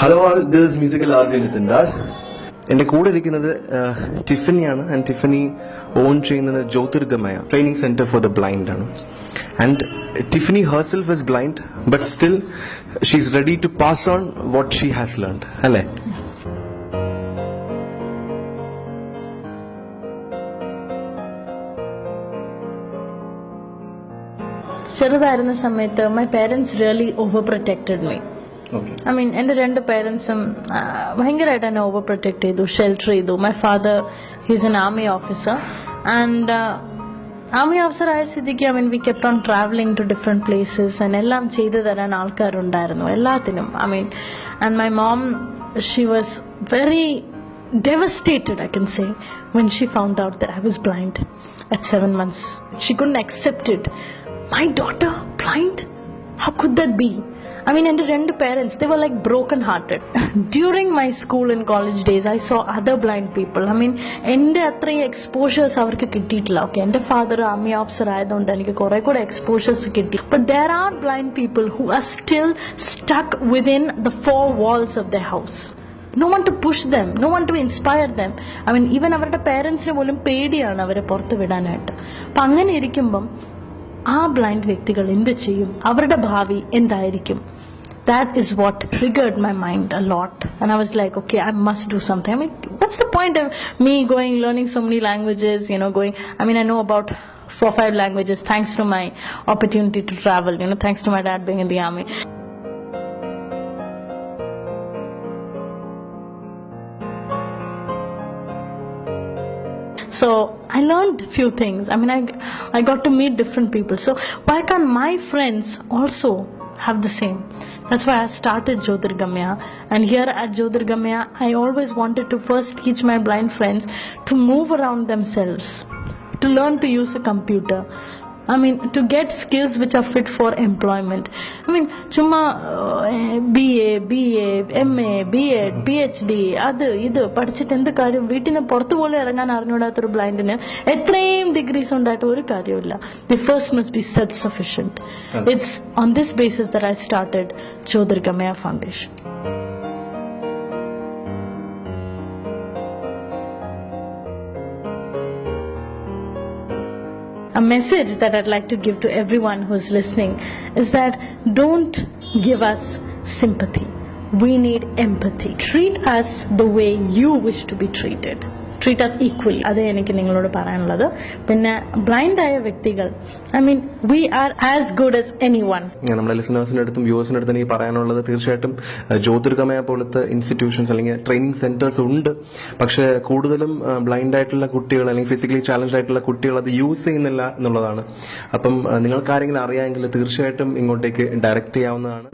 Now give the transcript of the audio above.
Hello all this musical RJ Nithin എന്റെ കൂടെ ഇരിക്കുന്നത് ടിഫനിയാണ്. ആൻഡ് ടിഫനി ഓൺ ചെയ്യുന്നത് Jyothirgamaya training centre for the blind ആണ്. And Tiffany herself is blind but still she is ready to pass on what she has learned അല്ലേ? ചെറുതായിരുന്ന സമയത്ത് my parents really over protected me I mean എൻ്റെ രണ്ട് പേരൻസും ഭയങ്കരമായിട്ട് എന്നെ over protect ചെയ്തു ഷെൽട്ടർ ചെയ്തു my father he's in army officer and army officer ആയ സ്ഥിതിക്ക് I mean we kept on travelling to different places and എല്ലാം ചെയ്തു തരാൻ ആൾക്കാരുണ്ടായിരുന്നു എല്ലാത്തിനും I mean and my mom she was very devastated, I can say, when she found out that I was blind at seven months. She couldn't accept it. My daughter, blind? How could that be? I mean, and രണ്ട് parents, they were like broken hearted. During my school and college days, I saw other blind people. I mean, എന്റെ അത്രയും exposures അവർക്ക് കിട്ടിയിട്ടില്ല. Okay എന്റെ father army officer ആയതുകൊണ്ട് എനിക്ക് കുറെ കൂടെ എക്സ്പോഷേഴ്സ് കിട്ടി. But there are blind people who are still stuck within the four walls of the house no one to push them no one to inspire them I mean even അവരുടെ പേരൻസിന് പോലും പേടിയാണ് അവരെ പുറത്ത് വിടാനായിട്ട്. അപ്പം അങ്ങനെ ഇരിക്കുമ്പം ആ ബ്ലൈൻഡ് വ്യക്തികൾ എന്ത് ചെയ്യും അവരുടെ ഭാവി എന്തായിരിക്കും that is what triggered my mind a lot and I was like okay I must do something I mean what's the point me going learning so many languages you know going I mean I know about four five languages thanks to my opportunity to travel you know thanks to my dad being in the army So I learned a few things. I mean, I, I got to meet different people. So why can't my friends also have the same? That's why I started Jyotirgamya. And here at Jyotirgamya, I always wanted to first teach my blind friends to move around themselves, to learn to use a computer. I mean to get skills which are fit for employment. I mean ചുമ്മാ B A B A M A B Ed P H D അത് ഇത് പഠിച്ചിട്ട് എന്ത് കാര്യം വീട്ടിൽ നിന്ന് പുറത്തു പോലും ഇറങ്ങാൻ അറിഞ്ഞുകൂടാത്തൊരു ബ്ലൈൻഡിന് എത്രയും ഡിഗ്രീസ് ഉണ്ടായിട്ട് ഒരു കാര്യമില്ല the first must be self sufficient it's on this basis that I started Jyothirgamaya foundation a message that I'd like to give to everyone who's listening is that don't give us sympathy. We need empathy. Treat us the way you wish to be treated. Treat as equally അതേ എനിക്ക് നിങ്ങളോട് പറയാനുള്ളത്. പിന്നെ blind ആയ വ്യക്തികൾ I mean we are as good as anyone നമ്മുടെ ലിസണേഴ്സിന്റെ അടുത്തും വ്യൂവേഴ്സിന്റെ അടുത്തും എനിക്ക് പറയാനുള്ളത് തീർച്ചയായിട്ടും ജ്യോതിർഗമയ പോലത്തെ ഇൻസ്റ്റിറ്റ്യൂഷൻസ് അല്ലെങ്കിൽ ട്രെയിനിങ് സെന്റേഴ്സ് ഉണ്ട്. പക്ഷെ കൂടുതലും ബ്ലൈൻഡ് ആയിട്ടുള്ള കുട്ടികൾ അല്ലെങ്കിൽ ഫിസിക്കലി ചാലഞ്ച് ആയിട്ടുള്ള കുട്ടികൾ അത് യൂസ് ചെയ്യുന്നില്ല എന്നുള്ളതാണ്. അപ്പം നിങ്ങൾക്ക് ആരെങ്കിലും അറിയാമെങ്കിൽ തീർച്ചയായിട്ടും ഇങ്ങോട്ടേക്ക് ഡയറക്റ്റ് ചെയ്യാവുന്നതാണ്.